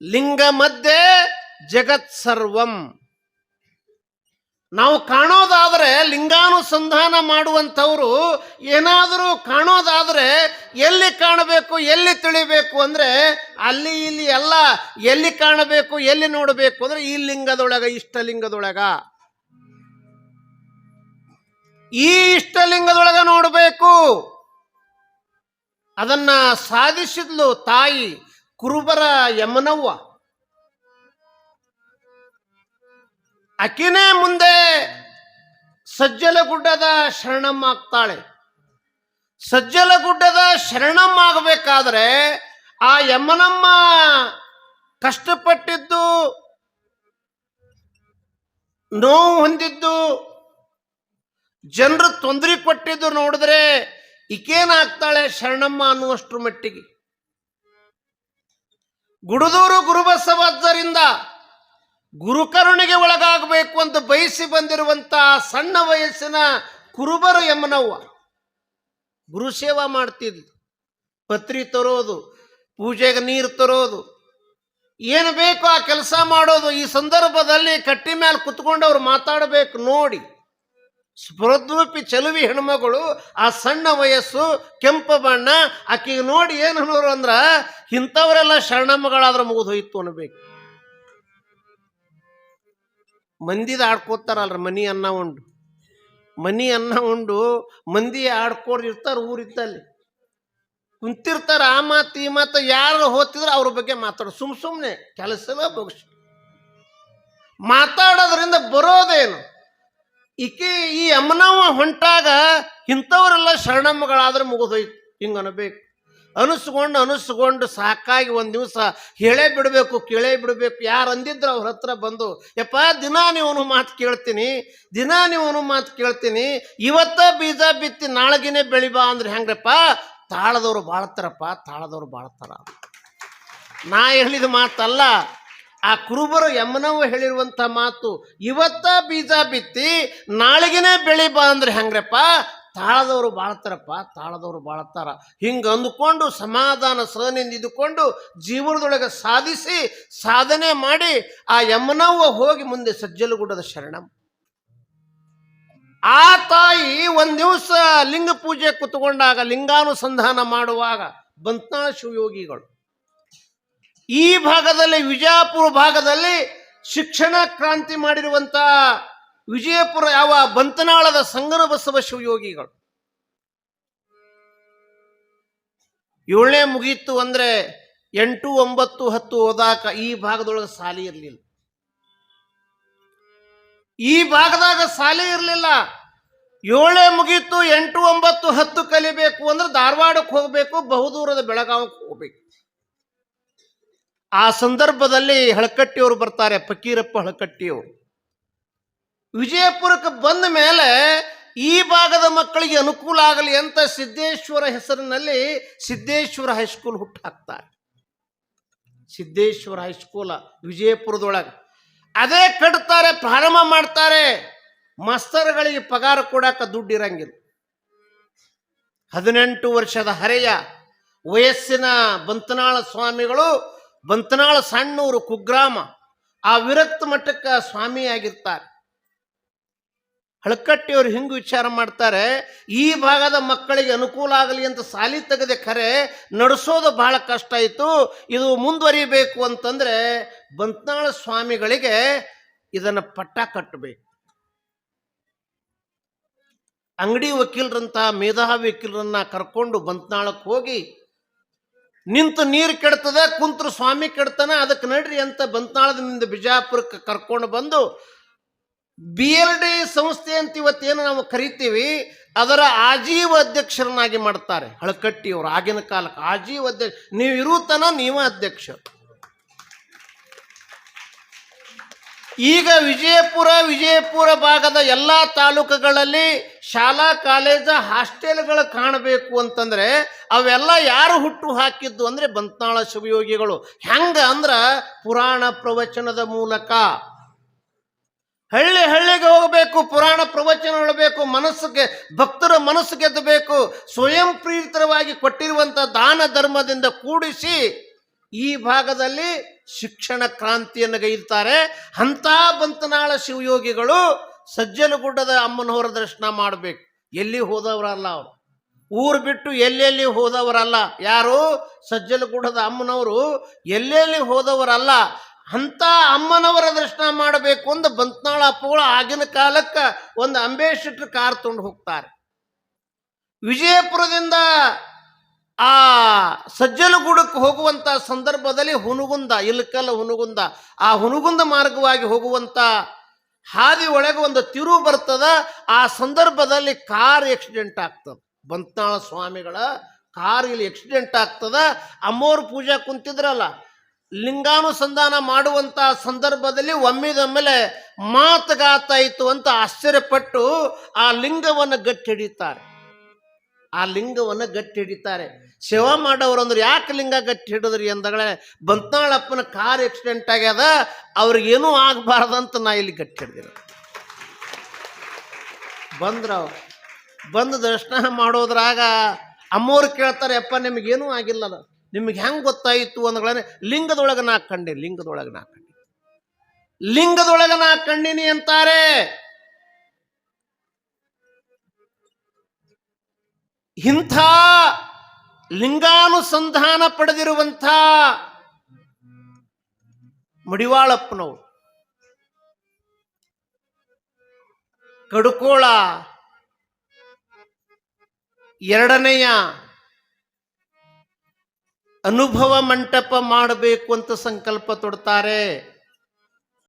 ಲಿಂಗ ಮಧ್ಯೆ ಜಗತ್ ಸರ್ವಂ. ನಾವು ಕಾಣೋದಾದರೆ ಲಿಂಗಾನುಸಂಧಾನ ಮಾಡುವಂಥವ್ರು ಏನಾದರೂ ಕಾಣೋದಾದರೆ ಎಲ್ಲಿ ಕಾಣಬೇಕು, ಎಲ್ಲಿ ತಿಳಿಬೇಕು ಅಂದರೆ ಅಲ್ಲಿ ಇಲ್ಲಿ ಎಲ್ಲ ಎಲ್ಲಿ ಕಾಣಬೇಕು, ಎಲ್ಲಿ ನೋಡಬೇಕು ಅಂದರೆ ಈ ಲಿಂಗದೊಳಗ, ಇಷ್ಟಲಿಂಗದೊಳಗ. ಈ ಇಷ್ಟಲಿಂಗದೊಳಗ ನೋಡಬೇಕು. ಅದನ್ನ ಸಾಧಿಸಿದ್ಲು ತಾಯಿ. ಕುರುಬರ ಯಮನವ್ವ. ಅಕಿನೇ ಮುಂದೆ ಸಜ್ಜಲಗುಡ್ಡದ ಶರಣಮ್ಮ ಆಗ್ತಾಳೆ ಸಜ್ಜಲಗುಡ್ಡದ ಶರಣಮ್ಮ ಆಗಬೇಕಾದ್ರೆ ಆ ಯಮನಮ್ಮ ಕಷ್ಟಪಟ್ಟಿದ್ದು, ನೋವು ಹೊಂದಿದ್ದು, ಜನರು ತೊಂದರೆ ಕೊಟ್ಟಿದ್ದು ನೋಡಿದ್ರೆ ಈಕೇನಾಗ್ತಾಳೆ ಶರಣಮ್ಮ ಅನ್ನುವಷ್ಟು ಮಟ್ಟಿಗೆ. ಗುಡುದೂರು ಗುರುಬಸವಜ್ಜರಿಂದ ಗುರುಕರುಣಿಗೆ ಒಳಗಾಗಬೇಕು ಅಂತ ಬಯಸಿ ಬಂದಿರುವಂತ ಸಣ್ಣ ವಯಸ್ಸಿನ ಕುರುಬರು ಯಮನವ್ವ. ಗುರುಸೇವಾ ಮಾಡ್ತಿದ್ಲು. ಪತ್ರಿ ತರೋದು, ಪೂಜೆಗೆ ನೀರು ತರೋದು. ಏನು ಬೇಕು ಆ ಕೆಲಸ ಮಾಡೋದು. ಈ ಸಂದರ್ಭದಲ್ಲಿ ಕಟ್ಟಿ ಮೇಲೆ ಕುತ್ಕೊಂಡು ಅವ್ರು ಮಾತಾಡಬೇಕು ನೋಡಿ. ಸ್ಪೃದ್ರೂಪಿ ಚಲುವಿ ಹೆಣ್ಮಗಳು, ಆ ಸಣ್ಣ ವಯಸ್ಸು, ಕೆಂಪು ಬಣ್ಣ ಆಕಿಗೆ ನೋಡಿ ಏನು ಅನ್ನೋರು ಅಂದ್ರ ಇಂಥವರೆಲ್ಲ ಶರಣಮ್ಮಗಳಾದ್ರೆ ಮುಗಿದು ಹೋಯ್ತು ಅನ್ಬೇಕು. ಮಂದಿದ ಆಡ್ಕೋತಾರಲ್ರ, ಮನಿ ಅನ್ನ ಉಂಡು. ಮನಿ ಅನ್ನ ಉಂಡು, ಮಂದಿ ಆಡ್ಕೋರ್ ಇರ್ತಾರ ಊರಿದ್ದಲ್ಲಿ. ಕುಂತಿರ್ತಾರ ಆ ಮಾತು, ಈ ಮಾತು, ಯಾರು ಹೋಗ್ತಿದ್ರೆ ಅವ್ರ ಬಗ್ಗೆ ಮಾತಾಡೋ. ಸುಮ್ ಸುಮ್ಮನೆ ಕೆಲಸವೇ ಬಗ್ಸು ಮಾತಾಡೋದ್ರಿಂದ ಬರೋದೇನು? ಈಕೆ ಈ ಅಮ್ಮನವ ಹೊಂಟಾಗ ಇಂಥವರೆಲ್ಲ ಶರಣಮ್ಮಗಳಾದ್ರೆ ಮುಗಿದೋಯ್ತು. ಹಿಂಗೆ ಅನ್ಬೇಕು. ಅನಿಸ್ಕೊಂಡು ಅನಿಸ್ಕೊಂಡು ಸಾಕಾಗಿ ಒಂದು ದಿವಸ ಹೇಳೇ ಬಿಡಬೇಕು, ಕೇಳೇ ಬಿಡಬೇಕು. ಯಾರು ಅಂದಿದ್ರು ಅವ್ರ ಹತ್ರ ಬಂದು, ಯಪ್ಪ, ದಿನ ನೀವು ಮಾತು ಕೇಳ್ತೀನಿ, ದಿನ ನೀವು ಮಾತು ಕೇಳ್ತೀನಿ, ಇವತ್ತ ಬೀಜ ಬಿತ್ತಿ ನಾಳಗಿನೇ ಬೆಳಿಬಾ ಅಂದ್ರೆ ಹೆಂಗ್ರಪ್ಪ? ತಾಳದವ್ರು ಬಾಳ್ತಾರಪ್ಪ, ತಾಳದವ್ರು ಬಾಳ್ತಾರ. ನಾ ಹೇಳಿದ ಮಾತಲ್ಲ ಆ ಕುರುಬರು ಯಮನವ್ವ ಹೇಳಿರುವಂತ ಮಾತು, ಇವತ್ತ ಬೀಜ ಬಿತ್ತಿ, ನಾಳೆಗೇನೆ ಬೆಳಿ ಬಾ ಅಂದ್ರೆ ಹೆಂಗ್ರಪ್ಪ? ತಾಳದವರು ಬಾಳ್ತಾರಪ್ಪ, ತಾಳದವರು ಬಾಳ್ತಾರ. ಹಿಂಗ ಅಂದುಕೊಂಡು, ಸಮಾಧಾನ ಸಹನಿಂದ ಇದ್ದುಕೊಂಡು, ಜೀವನದೊಳಗೆ ಸಾಧಿಸಿ, ಸಾಧನೆ ಮಾಡಿ, ಆ ಯಮನವ್ವ ಹೋಗಿ ಮುಂದೆ ಸಜ್ಜಲಗುಡ್ಡದ ಶರಣಂ. ಆ ತಾಯಿ ಒಂದು ದಿವಸ ಲಿಂಗ ಪೂಜೆ ಕುತ್ಕೊಂಡಾಗ, ಲಿಂಗಾನುಸಂಧಾನ ಮಾಡುವಾಗ ಬಂತ ಶಿವಯೋಗಿಗಳು ಈ ಭಾಗದಲ್ಲಿ, ವಿಜಯಪುರ ಭಾಗದಲ್ಲಿ ಶಿಕ್ಷಣ ಕ್ರಾಂತಿ ಮಾಡಿರುವಂತ ವಿಜಯಪುರ ಯಾವ ಬಂತನಾಳದ ಸಂಗನ ಬಸವ ಶಿವಯೋಗಿಗಳು. ಏಳನೇ ಮುಗೀತು ಅಂದ್ರೆ ಎಂಟು, ಒಂಬತ್ತು, ಹತ್ತು ಓದಾಕ ಈ ಭಾಗದೊಳಗೆ ಸಾಲಿ ಇರಲಿಲ್ಲ. ಈ ಭಾಗದಾಗ ಸಾಲಿ ಇರಲಿಲ್ಲ. ಏಳನೇ ಮುಗೀತು, ಎಂಟು, ಒಂಬತ್ತು, ಹತ್ತು ಕಲಿಬೇಕು ಅಂದ್ರೆ ಧಾರವಾಡಕ್ಕೆ ಹೋಗಬೇಕು, ಬಹುದೂರದ ಬೆಳಗಾವಕ್ಕೆ ಹೋಗ್ಬೇಕು. ಆ ಸಂದರ್ಭದಲ್ಲಿ ಹಳಕಟ್ಟಿಯವರು ಬರ್ತಾರೆ, ಫಕೀರಪ್ಪ ಹಳಕಟ್ಟಿಯವರು. ವಿಜಯಪುರಕ್ಕೆ ಬಂದ ಮೇಲೆ ಈ ಭಾಗದ ಮಕ್ಕಳಿಗೆ ಅನುಕೂಲ ಆಗಲಿ ಅಂತ ಸಿದ್ದೇಶ್ವರ ಹೆಸರಿನಲ್ಲಿ ಸಿದ್ದೇಶ್ವರ ಹೈಸ್ಕೂಲ್ ಹುಟ್ಟು ಹಾಕ್ತಾರೆ. ಸಿದ್ದೇಶ್ವರ ಹೈಸ್ಕೂಲ ವಿಜಯಪುರದೊಳಗೆ. ಅದೇ ಕಟ್ತಾರೆ, ಪ್ರಾರಂಭ ಮಾಡ್ತಾರೆ. ಮಾಸ್ತರ್ಗಳಿಗೆ ಪಗಾರ ಕೊಡಾಕ ದುಡ್ಡು ಇರಂಗಿಲ್ಲ. ಹದಿನೆಂಟು ವರ್ಷದ ಹರೆಯ ವಯಸ್ಸಿನ ಬಂತನಾಳ ಸ್ವಾಮಿಗಳು ಬಂತನಾಳ ಸಣ್ಣೂರು ಕುಗ್ರಾಮ ಆ ವಿರಕ್ತ ಮಠಕ್ಕೆ ಸ್ವಾಮಿಯಾಗಿರ್ತಾರೆ. ಹಳಕಟ್ಟಿಯವರು ಹಿಂಗೆ ವಿಚಾರ ಮಾಡ್ತಾರೆ, ಈ ಭಾಗದ ಮಕ್ಕಳಿಗೆ ಅನುಕೂಲ ಆಗಲಿ ಅಂತ ಸಾಲಿ ತೆಗೆದೆ ಖರೆ ನಡೆಸೋದು ಬಹಳ ಕಷ್ಟ ಆಯಿತು, ಇದು ಮುಂದುವರಿಬೇಕು ಅಂತಂದ್ರೆ ಬಂತನಾಳ ಸ್ವಾಮಿಗಳಿಗೆ ಇದನ್ನು ಪಟ್ಟ ಕಟ್ಟಬೇಕು. ಅಂಗಡಿ ವಕೀಲರಂತಹ ಮೇಧಾವಿ ವಕೀಲರನ್ನ ಕರ್ಕೊಂಡು ಬಂತನಾಳಕ್ಕೆ ಹೋಗಿ ನಿಂತು ನೀರು ಕೆಡ್ತದೆ, ಕುಂತರು ಸ್ವಾಮಿ ಕೆಡ್ತಾನೆ ಅದಕ್ಕೆ ನಡ್ರಿ ಅಂತ ಬಂತ್ನಾಳದಿಂದ ಬಿಜಾಪುರಕ್ಕೆ ಕರ್ಕೊಂಡು ಬಂದು ಬಿ ಎಲ್ ಡಿ ಸಂಸ್ಥೆ ಅಂತ ಇವತ್ತೇನು ನಾವು ಕರಿತೀವಿ, ಅದರ ಆಜೀವ ಅಧ್ಯಕ್ಷರನ್ನಾಗಿ ಮಾಡ್ತಾರೆ. ಹಳಕಟ್ಟಿ ಅವರು ಆಗಿನ ಕಾಲಕ್ಕೆ ಆಜೀವ ಅಧ್ಯಕ್ಷ, ನೀವು ಇರುತ್ತನ ನೀವ ಅಧ್ಯಕ್ಷ. ಈಗ ವಿಜಯಪುರ ವಿಜಯಪುರ ಭಾಗದ ಎಲ್ಲ ತಾಲೂಕುಗಳಲ್ಲಿ ಶಾಲಾ ಕಾಲೇಜ ಹಾಸ್ಟೆಲ್ಗಳು ಕಾಣಬೇಕು ಅಂತಂದ್ರೆ ಅವೆಲ್ಲ ಯಾರು ಹುಟ್ಟು ಹಾಕಿದ್ದು ಅಂದ್ರೆ ಬಂತ್ನಾಳ ಶಿವಯೋಗಿಗಳು. ಹೆಂಗೆ ಅಂದ್ರೆ ಪುರಾಣ ಪ್ರವಚನದ ಮೂಲಕ. ಹಳ್ಳಿ ಹಳ್ಳಿಗೆ ಹೋಗಬೇಕು, ಪುರಾಣ ಪ್ರವಚನ ಹೇಳಬೇಕು, ಮನಸ್ಸಿಗೆ, ಭಕ್ತರ ಮನಸ್ಸು ಗೆದ್ದಬೇಕು, ಸ್ವಯಂ ಪ್ರೇರಿತವಾಗಿ ಕೊಟ್ಟಿರುವಂಥ ದಾನ ಧರ್ಮದಿಂದ ಕೂಡಿಸಿ ಈ ಭಾಗದಲ್ಲಿ ಶಿಕ್ಷಣ ಕ್ರಾಂತಿಯನ್ನು ಗೈತಾರೆ ಅಂಥ ಬಂತನಾಳ ಶಿವಯೋಗಿಗಳು ಸಜ್ಜಲಗುಡ್ಡದ ಅಮ್ಮನವರ ದರ್ಶನ ಮಾಡಬೇಕು. ಎಲ್ಲಿ ಹೋದವರಲ್ಲ ಅವರು. ಊರು ಬಿಟ್ಟು ಎಲ್ಲೆಲ್ಲಿ ಹೋದವರಲ್ಲ. ಯಾರು? ಸಜ್ಜಲಗುಡ್ಡದ ಅಮ್ಮನವರು. ಎಲ್ಲೆಲ್ಲಿ ಹೋದವರಲ್ಲ. ಅಂಥ ಅಮ್ಮನವರ ದರ್ಶನ ಮಾಡಬೇಕು ಅಂತ ಬಂತ್ನಾಳ ಅಪ್ಪಗಳು ಆಗಿನ ಕಾಲಕ್ಕೆ ಒಂದು ಅಂಬೇಸಿಟ್ರ್ ಕಾರ್ ತೊಗೊಂಡು ಹೋಗ್ತಾರೆ. ವಿಜಯಪುರದಿಂದ ಆ ಸಜ್ಜಲಗೂಡಕ್ಕೆ ಹೋಗುವಂತ ಸಂದರ್ಭದಲ್ಲಿ ಹುನುಗುಂದ, ಇಲ್ಕಲ್ ಹುನುಗುಂದ, ಆ ಹುನುಗುಂದ ಮಾರ್ಗವಾಗಿ ಹೋಗುವಂತ ಹಾದಿ ಒಳಗೆ ಒಂದು ತಿರು ಬರ್ತದ, ಆ ಸಂದರ್ಭದಲ್ಲಿ ಕಾರ್ ಆಕ್ಸಿಡೆಂಟ್ ಆಗ್ತದ. ಬಂತ್ನಾಳ ಸ್ವಾಮಿಗಳ ಕಾರ್ ಇಲ್ಲಿ ಆಕ್ಸಿಡೆಂಟ್ ಆಗ್ತದ. ಅಮ್ಮೋರ್ ಪೂಜಾ ಕುಂತಿದ್ರಲ್ಲ, ಲಿಂಗಾನುಸಂಧಾನ ಮಾಡುವಂತಹ ಸಂದರ್ಭದಲ್ಲಿ ಒಮ್ಮಿದೊಮ್ಮೆಲೆ ಮಾತುಗಾತಾಯಿತು ಅಂತ ಆಶ್ಚರ್ಯಪಟ್ಟು ಆ ಲಿಂಗವನ್ನು ಗಟ್ಟಿ ಹಿಡಿತಾರೆ ಆ ಲಿಂಗವನ್ನು ಗಟ್ಟಿ ಹಿಡಿತಾರೆ. ಸೇವಾ ಮಾಡೋರು ಅಂದ್ರೆ ಯಾಕೆ ಲಿಂಗ ಗಟ್ಟಿ ಹಿಡಿದ್ರಿ ಅಂದಾಗಳೆ ಬಂತಾಳಪ್ಪನ ಕಾರ್ ಆಕ್ಸಿಡೆಂಟ್ ಆಗ್ಯದ, ಅವ್ರಿಗೇನೂ ಆಗಬಾರ್ದಂತ ನಾ ಇಲ್ಲಿ ಗಟ್ಟಿ ಹಿಡ್ದಿರ ಬಂದ್ರ ಬಂದು ದರ್ಶನ ಮಾಡೋದ್ರಾಗ ಅಮ್ಮೋರು ಕೇಳ್ತಾರೆ, ಅಪ್ಪ, ನಿಮಗೇನೂ ಆಗಿಲ್ಲದ ನಿಮ್ಗೆ ಹೆಂಗೆ ಗೊತ್ತಾಯಿತು? ಅಂದ್ಗಳೇ ಲಿಂಗದೊಳಗೆ ನಾ ಕಂಡೆ, ಲಿಂಗದೊಳಗೆ ನಾ ಕಂಡೆ. ಲಿಂಗದೊಳಗೆ ನಾ ಕಂಡಿನಿ ಅಂತಾರೆ. ಇಂಥ ಲಿಂಗಾನುಸಂಧಾನ ಪಡೆದಿರುವಂಥ ಮಡಿವಾಳಪ್ಪನವರು ಕಡುಕೋಳ ಎರಡನೆಯ ಅನುಭವ ಮಂಟಪ ಮಾಡಬೇಕು ಅಂತ ಸಂಕಲ್ಪ ತೊಡ್ತಾರೆ.